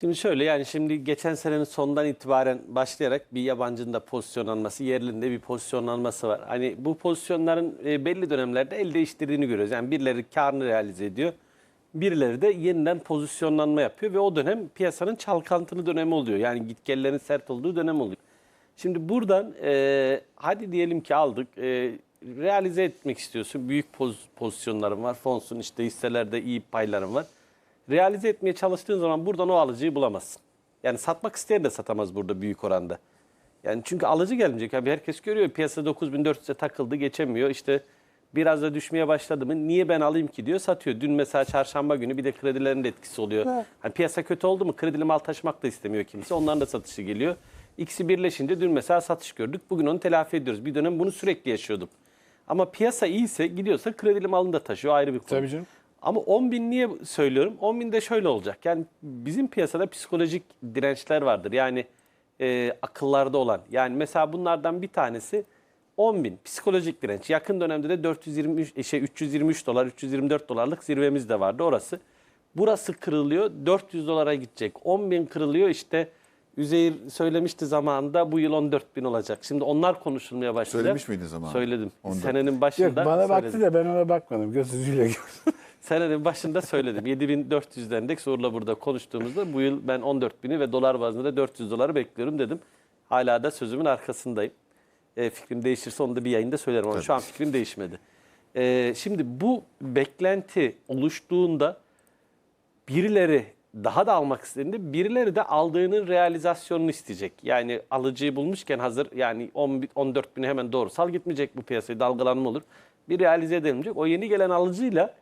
Şimdi şöyle yani şimdi geçen senenin sonundan itibaren başlayarak bir yabancının da pozisyonlanması, yerlinin de bir pozisyonlanması var. Hani bu pozisyonların e, belli dönemlerde el değiştirdiğini görüyoruz. Yani birileri karını realize ediyor. Birileri de yeniden pozisyonlanma yapıyor ve o dönem piyasanın çalkantılı dönemi oluyor. Yani gitgellerin sert olduğu dönem oluyor. Şimdi buradan e, hadi diyelim ki aldık. E, realize etmek istiyorsun. Büyük poz, pozisyonların var. Fonsun işte hisselerde iyi payların var. Realize etmeye çalıştığın zaman buradan o alıcıyı bulamazsın. Yani satmak isteyen de satamaz burada büyük oranda. Yani çünkü alıcı gelmeyecek. Abi herkes görüyor piyasa 9400'e takıldı geçemiyor. İşte biraz da düşmeye başladı mı niye ben alayım ki diyor satıyor. Dün mesela çarşamba günü bir de kredilerin de etkisi oluyor. Hani piyasa kötü oldu mu kredili mal taşımak da istemiyor kimse. Onların da satışı geliyor. İkisi birleşince dün mesela satış gördük. Bugün onu telafi ediyoruz. Bir dönem bunu sürekli yaşıyordum. Ama piyasa iyiyse gidiyorsa kredili malını da taşıyor ayrı bir konu. Tabii canım. Ama 10 bin niye söylüyorum? 10 bin de şöyle olacak. Yani bizim piyasada psikolojik dirençler vardır. Yani e, akıllarda olan. Yani mesela bunlardan bir tanesi 10 bin psikolojik direnç. Yakın dönemde de 423 şey 323 dolar, 324 dolarlık zirvemiz de vardı orası. Burası kırılıyor 400 dolara gidecek. 10 bin kırılıyor işte Üzeyir söylemişti zamanında bu yıl 14 bin olacak. Şimdi onlar konuşulmaya başladı. Söylemiş miydin zamanında? Söyledim. 14. Senenin başında Yok bana baktı söyledim. da ben ona bakmadım. Göz ucuyla gördüm. Senenin başında söyledim. 7400 endeks Uğur'la burada konuştuğumuzda bu yıl ben 14 bini ve dolar bazında da 400 doları bekliyorum dedim. Hala da sözümün arkasındayım. E, fikrim değişirse onu da bir yayında söylerim ama Tabii. şu an fikrim değişmedi. E, şimdi bu beklenti oluştuğunda birileri daha da almak istediğinde birileri de aldığının realizasyonunu isteyecek. Yani alıcıyı bulmuşken hazır yani 10, bin- 14 bini hemen doğrusal gitmeyecek bu piyasayı dalgalanma olur. Bir realize edilecek. O yeni gelen alıcıyla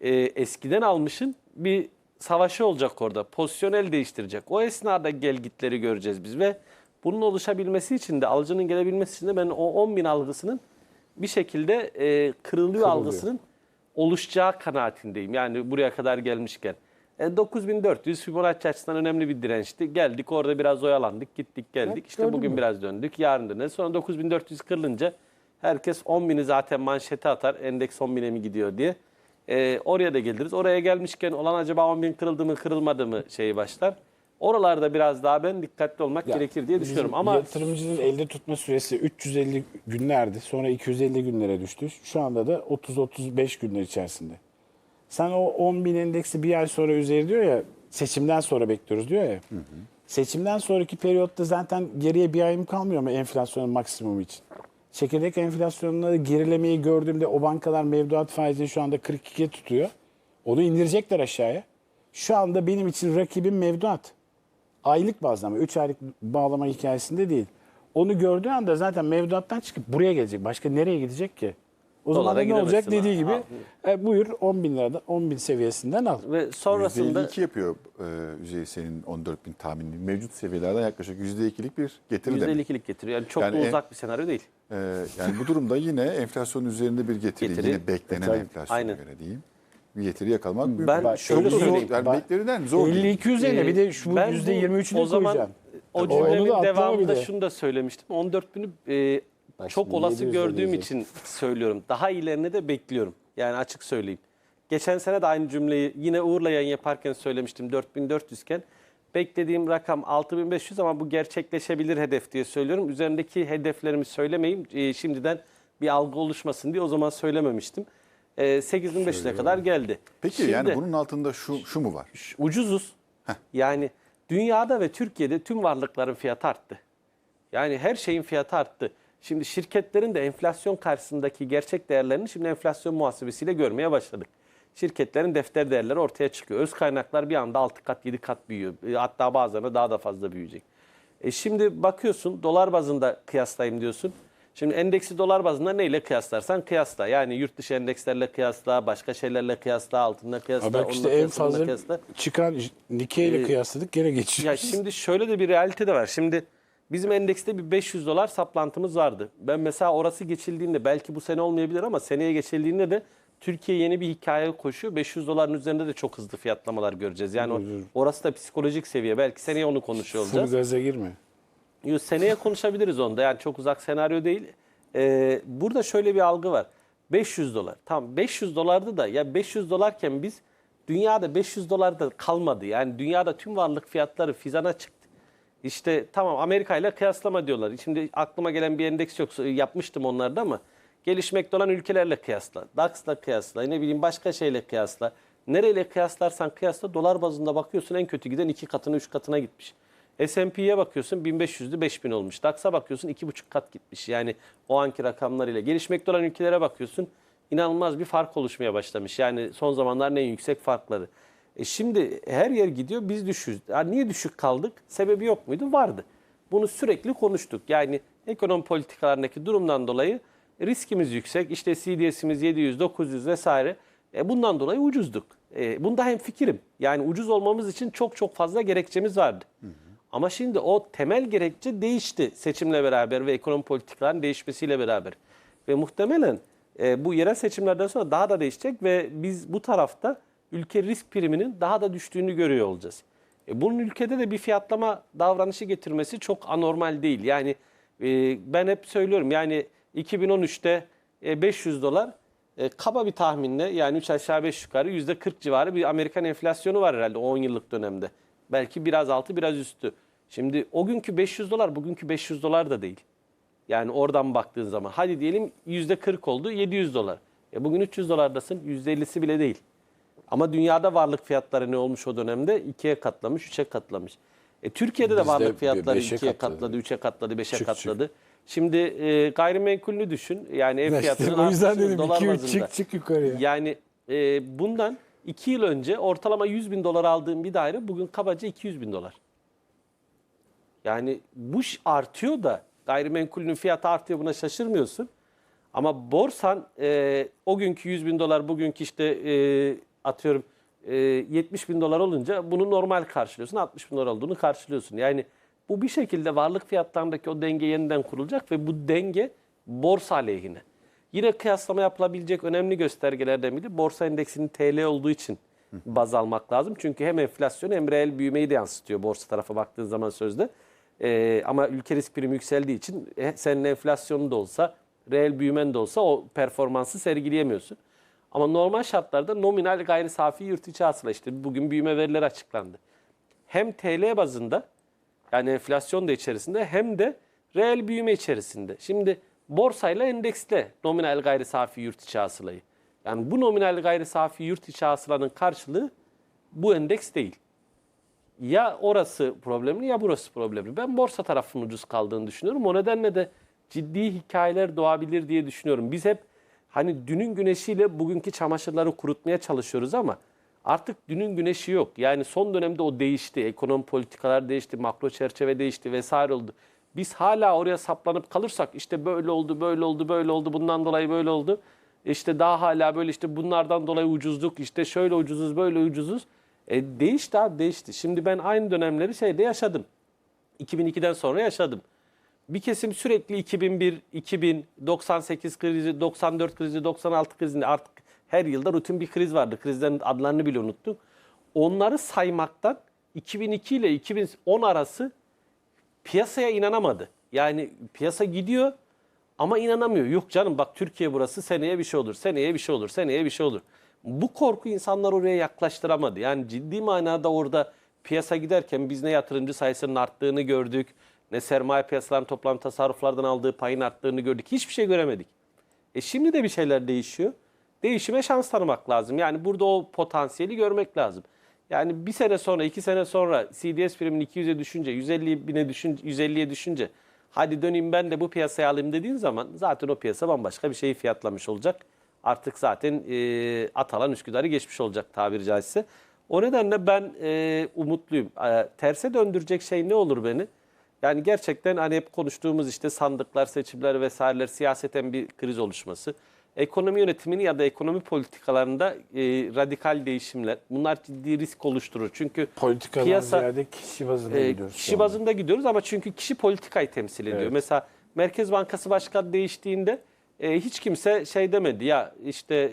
e, eskiden almışın bir savaşı olacak orada. Pozisyon el değiştirecek. O esnada gel gitleri göreceğiz biz ve bunun oluşabilmesi için de alıcının gelebilmesi için de ben o 10 bin algısının bir şekilde e, kırılıyor algısının oluşacağı kanaatindeyim. Yani buraya kadar gelmişken. E, 9400 Fibonacci açısından önemli bir dirençti. Geldik orada biraz oyalandık, gittik geldik. Evet, işte bugün mü? biraz döndük, yarın döneriz. Sonra 9400 kırılınca herkes 10.000'i zaten manşete atar. Endeks 10.000'e mi gidiyor diye. E, oraya da geliriz. Oraya gelmişken olan acaba 10.000 kırıldı mı kırılmadı mı şeyi başlar. Oralarda biraz daha ben dikkatli olmak Ya, gerekir diye düşünüyorum. bizim Ama yatırımcının elde tutma süresi 350 günlerdi. Sonra 250 günlere düştü. Şu anda da 30-35 günler içerisinde. Sen o 10 bin endeksi bir ay sonra üzeri diyor ya seçimden sonra bekliyoruz diyor ya. Seçimden sonraki periyotta zaten geriye bir ayım kalmıyor mu enflasyonun maksimumu için? Çekirdek enflasyonları gerilemeyi gördüğümde o bankalar mevduat faizini şu anda 42'ye tutuyor. Onu indirecekler aşağıya. Şu anda benim için rakibim mevduat. Aylık bazda ama 3 aylık bağlama hikayesinde değil. Onu gördüğü anda zaten mevduattan çıkıp buraya gelecek. Başka nereye gidecek ki? O zaman da ne olacak dediği gibi e, buyur 10 bin liradan 10 bin seviyesinden al. ve sonrasında %52 yapıyor e, Üzey senin 14 bin tahmini. Mevcut seviyelerden yaklaşık %2'lik bir getiri demek. %52'lik getiriyor. Yani çok Yani da en- uzak bir senaryo değil. E, yani bu durumda yine enflasyon üzerinde bir getiri, Getiri. yine beklenen E, tabii. enflasyona Aynen. göre diyeyim. Bir getiri yakalamak mümkün. Ben Çok şöyle zor, söyleyeyim. Yani Bak, beklenilen zor değil. 52 üzerine bir de şu Ben bu- %23'ünü o zaman o Tabii. Onu da cümlemin atlama devamında bir de. şunu da söylemiştim. 14 bin'i e, Bak çok şimdi olası 700 gördüğüm ödeyecek. için söylüyorum. Daha iyilerini de bekliyorum. Yani açık söyleyeyim. Geçen sene de aynı cümleyi yine Uğur'la yayın yaparken söylemiştim 4400 iken. Beklediğim rakam 6500 ama bu gerçekleşebilir hedef diye söylüyorum. Üzerindeki hedeflerimi söylemeyeyim. E, şimdiden bir algı oluşmasın diye o zaman söylememiştim. E, 8500'e kadar geldi. Peki Şimdi- yani bunun altında şu şu mu var? ucuzuz. Yani dünyada ve Türkiye'de tüm varlıkların fiyatı arttı. Yani her şeyin fiyatı arttı. Şimdi şirketlerin de enflasyon karşısındaki gerçek değerlerini şimdi enflasyon muhasebesiyle görmeye başladık. Şirketlerin defter değerleri ortaya çıkıyor. Öz kaynaklar bir anda 6 kat 7 kat büyüyor. Hatta bazılarına daha da fazla büyüyecek. E şimdi bakıyorsun dolar bazında kıyaslayayım diyorsun. Şimdi endeksi dolar bazında neyle kıyaslarsan kıyasla. Yani yurt dışı endekslerle kıyasla, başka şeylerle kıyasla, altınla kıyasla, onunla işte en kıyasla, fazla kıyasla. çıkan Nikkei ile Ee, kıyasladık gene Ya geçiyoruz. şimdi şöyle de bir realite de var. Şimdi bizim endekste bir 500 dolar saplantımız vardı. Ben mesela orası geçildiğinde belki bu sene olmayabilir ama seneye geçildiğinde de Türkiye yeni bir hikaye koşuyor. 500 doların üzerinde de çok hızlı fiyatlamalar göreceğiz. Yani o- orası da psikolojik seviye. Belki seneye onu konuşuyor Full olacağız. gaza girme. Yo, seneye konuşabiliriz onda. Yani çok uzak senaryo değil. Ee, burada şöyle bir algı var. 500 dolar. Tamam 500 dolardı da ya 500 dolarken biz dünyada 500 dolar da kalmadı. Yani dünyada tüm varlık fiyatları fizana çıktı. İşte tamam Amerika ile kıyaslama diyorlar. Şimdi aklıma gelen bir endeks yok. Yapmıştım onlarda ama gelişmekte olan ülkelerle kıyasla. DAX'la kıyasla. Ne bileyim başka şeyle kıyasla. Nereyle kıyaslarsan kıyasla dolar bazında bakıyorsun en kötü giden iki katına üç katına gitmiş. S&P'ye bakıyorsun 1500'lü 5000 olmuş. DAX'a bakıyorsun iki buçuk kat gitmiş. Yani o anki rakamlarıyla. Gelişmekte olan ülkelere bakıyorsun inanılmaz bir fark oluşmaya başlamış. Yani son zamanların en yüksek farkları. E şimdi her yer gidiyor biz düşüyoruz. Ya niye düşük kaldık? Sebebi yok muydu? Vardı. Bunu sürekli konuştuk. Yani ekonomi politikalarındaki durumdan dolayı riskimiz yüksek. İşte CDS'imiz 700, 900 vesaire. E bundan dolayı ucuzduk. E bunda hem fikrim. Yani ucuz olmamız için çok çok fazla gerekçemiz vardı. Ama şimdi o temel gerekçe değişti seçimle beraber ve ekonomi politikaların değişmesiyle beraber. Ve muhtemelen e, bu yerel seçimlerden sonra daha da değişecek ve biz bu tarafta ülke risk priminin daha da düştüğünü görüyor olacağız. E, bunun ülkede de bir fiyatlama davranışı getirmesi çok anormal değil. Yani e, ben hep söylüyorum yani 2013'te e, 500 dolar e, kaba bir tahminle yani 3 aşağı 5 yukarı %40 civarı bir Amerikan enflasyonu var herhalde 10 yıllık dönemde. Belki biraz altı biraz üstü. Şimdi o günkü 500 dolar bugünkü 500 dolar da değil. Yani oradan baktığın zaman hadi diyelim %40 oldu 700 dolar. E bugün 300 dolardasın %50'si bile değil. Ama dünyada varlık fiyatları ne olmuş o dönemde? 2'ye katlamış, 3'e katlamış. E Türkiye'de de Bizde varlık fiyatları beşe 2'ye katladı. katladı, 3'e katladı, 5'e Çık, çık. Şimdi e, gayrimenkulünü düşün. Yani ev İşte fiyatının o yüzden dedim dolar 2-3 bazında. çık çık yukarıya. Yani e, bundan 2 yıl önce ortalama 100 bin dolar aldığım bir daire bugün kabaca 200 bin dolar. Yani bu artıyor da gayrimenkulünün fiyatı artıyor buna şaşırmıyorsun. Ama borsan e, o günkü 100 bin dolar bugünkü işte e, atıyorum e, 70 bin dolar olunca bunu normal karşılıyorsun. 60 bin dolar olduğunu karşılıyorsun. Yani bu bir şekilde varlık fiyatlarındaki o denge yeniden kurulacak ve bu denge borsa aleyhine. Yine kıyaslama yapılabilecek önemli göstergelerden biri borsa endeksinin TL olduğu için baz almak lazım. Çünkü hem enflasyon hem reel büyümeyi de yansıtıyor borsa tarafa baktığın zaman sözde. Ee, ama ülke risk primi yükseldiği için e, senin enflasyonun da olsa, reel büyümen de olsa o performansı sergileyemiyorsun. Ama normal şartlarda nominal gayri safi yurt içi hasıla işte bugün büyüme verileri açıklandı. Hem TL bazında yani enflasyon da içerisinde hem de reel büyüme içerisinde. Şimdi borsayla endeksle nominal gayri safi yurt içi hasılayı. Yani bu nominal gayri safi yurt içi hasılanın karşılığı bu endeks değil. Ya orası problemli ya burası problemli. Ben borsa tarafının ucuz kaldığını düşünüyorum. O nedenle de ciddi hikayeler doğabilir diye düşünüyorum. Biz hep hani dünün güneşiyle bugünkü çamaşırları kurutmaya çalışıyoruz ama artık dünün güneşi yok. Yani son dönemde o değişti. Ekonomi politikalar değişti, makro çerçeve değişti vesaire oldu. Biz hala oraya saplanıp kalırsak işte böyle oldu, böyle oldu, böyle oldu, bundan dolayı böyle oldu. İşte daha hala böyle işte bunlardan dolayı ucuzduk, işte şöyle ucuzuz, böyle ucuzuz. E değişti abi değişti. Şimdi ben aynı dönemleri şeyde yaşadım. 2002'den sonra yaşadım. Bir kesim sürekli 2001, 2000, 98 krizi, 94 krizi, 96 krizinde artık her yılda rutin bir kriz vardı. Krizlerin adlarını bile unuttuk. Onları saymaktan 2002 ile 2010 arası piyasaya inanamadı. Yani piyasa gidiyor ama inanamıyor. Yok canım bak Türkiye burası seneye bir şey olur, seneye bir şey olur, seneye bir şey olur. Bu korku insanlar oraya yaklaştıramadı. Yani ciddi manada orada piyasa giderken biz ne yatırımcı sayısının arttığını gördük, ne sermaye piyasalarının toplam tasarruflardan aldığı payın arttığını gördük. Hiçbir şey göremedik. E şimdi de bir şeyler değişiyor. Değişime şans tanımak lazım. Yani burada o potansiyeli görmek lazım. Yani bir sene sonra, iki sene sonra CDS primin 200'e düşünce, 150 bine düşünce, 150'ye düşünce hadi döneyim ben de bu piyasaya alayım dediğin zaman zaten o piyasa bambaşka bir şeyi fiyatlamış olacak. Artık zaten e, Atalan Üsküdar'ı geçmiş olacak tabiri caizse. O nedenle ben e, umutluyum. E, terse döndürecek şey ne olur beni? Yani gerçekten hani hep konuştuğumuz işte sandıklar, seçimler vesaireler, siyaseten bir kriz oluşması. Ekonomi yönetimini ya da ekonomi politikalarında e, radikal değişimler. Bunlar ciddi risk oluşturur. Çünkü Politikadan piyasa- ziyade kişi bazında e, gidiyoruz. kişi bazında gidiyoruz ama çünkü kişi politikayı temsil ediyor. Evet. Mesela Merkez Bankası Başkanı değiştiğinde e, hiç kimse şey demedi ya işte e,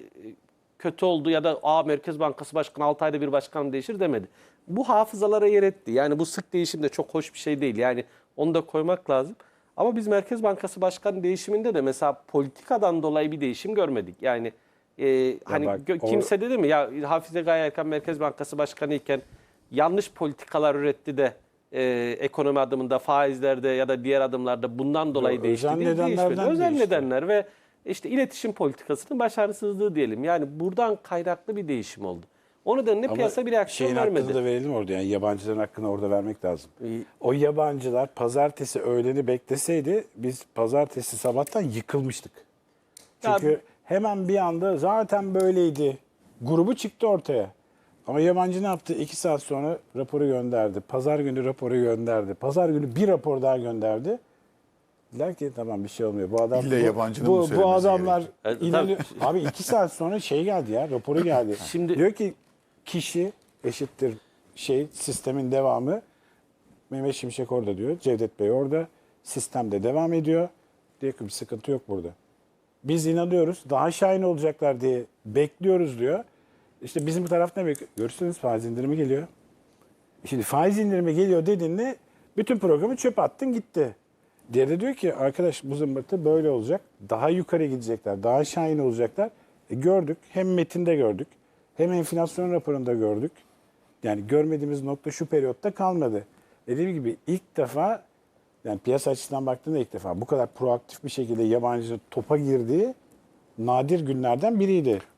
kötü oldu ya da Aa, Merkez Bankası Başkanı 6 ayda bir başkan değişir demedi. Bu hafızalara yer etti. Yani bu sık değişim de çok hoş bir şey değil. Yani onu da koymak lazım. Ama biz Merkez Bankası Başkanı değişiminde de mesela politikadan dolayı bir değişim görmedik. Yani e, hani bak, kimse dedi mi ya Hafize Gaye Erkan Merkez Bankası Başkanı iken yanlış politikalar üretti de e, ekonomi adımında faizlerde ya da diğer adımlarda bundan dolayı Yo, değişti özel değil, nedenlerden değişmedi. Özel değişti. nedenler ve işte iletişim politikasının başarısızlığı diyelim. Yani buradan kaynaklı bir değişim oldu. O nedenle piyasa bir reaksiyon şeyin vermedi. hakkını da verelim orada. Yani yabancıların hakkını orada vermek lazım. İyi. O yabancılar pazartesi öğleni bekleseydi biz pazartesi sabahtan yıkılmıştık. Çünkü Ya- hemen bir anda zaten böyleydi. Grubu çıktı ortaya. Ama yabancı ne yaptı? İki saat sonra raporu gönderdi. Pazar günü raporu gönderdi. Pazar günü bir rapor daha gönderdi. Dediler ki tamam bir şey olmuyor. Bu adam İlle bu, yabancının mı bu, bu söylemesi adamlar gerekiyor? E, inanıyor. Abi iki saat sonra şey geldi ya raporu geldi. Şimdi- diyor ki kişi eşittir şey sistemin devamı. Mehmet Şimşek orada diyor. Cevdet Bey orada. Sistemde devam ediyor. Diyor ki bir sıkıntı yok burada. Biz inanıyoruz. Daha şahin olacaklar diye bekliyoruz diyor. İşte bizim taraf ne bekliyor? Görürsünüz faiz indirimi geliyor. Şimdi faiz indirimi geliyor dediğinde bütün programı çöpe attın gitti. Diğeri de diyor ki arkadaş bu zımbırtı böyle olacak. Daha yukarı gidecekler. Daha şahin olacaklar. E gördük. Hem metinde gördük. Hem enflasyon raporunda gördük. Yani görmediğimiz nokta şu periyotta kalmadı. Dediğim gibi ilk defa yani piyasa açısından baktığında ilk defa bu kadar proaktif bir şekilde yabancı topa girdiği nadir günlerden biriydi.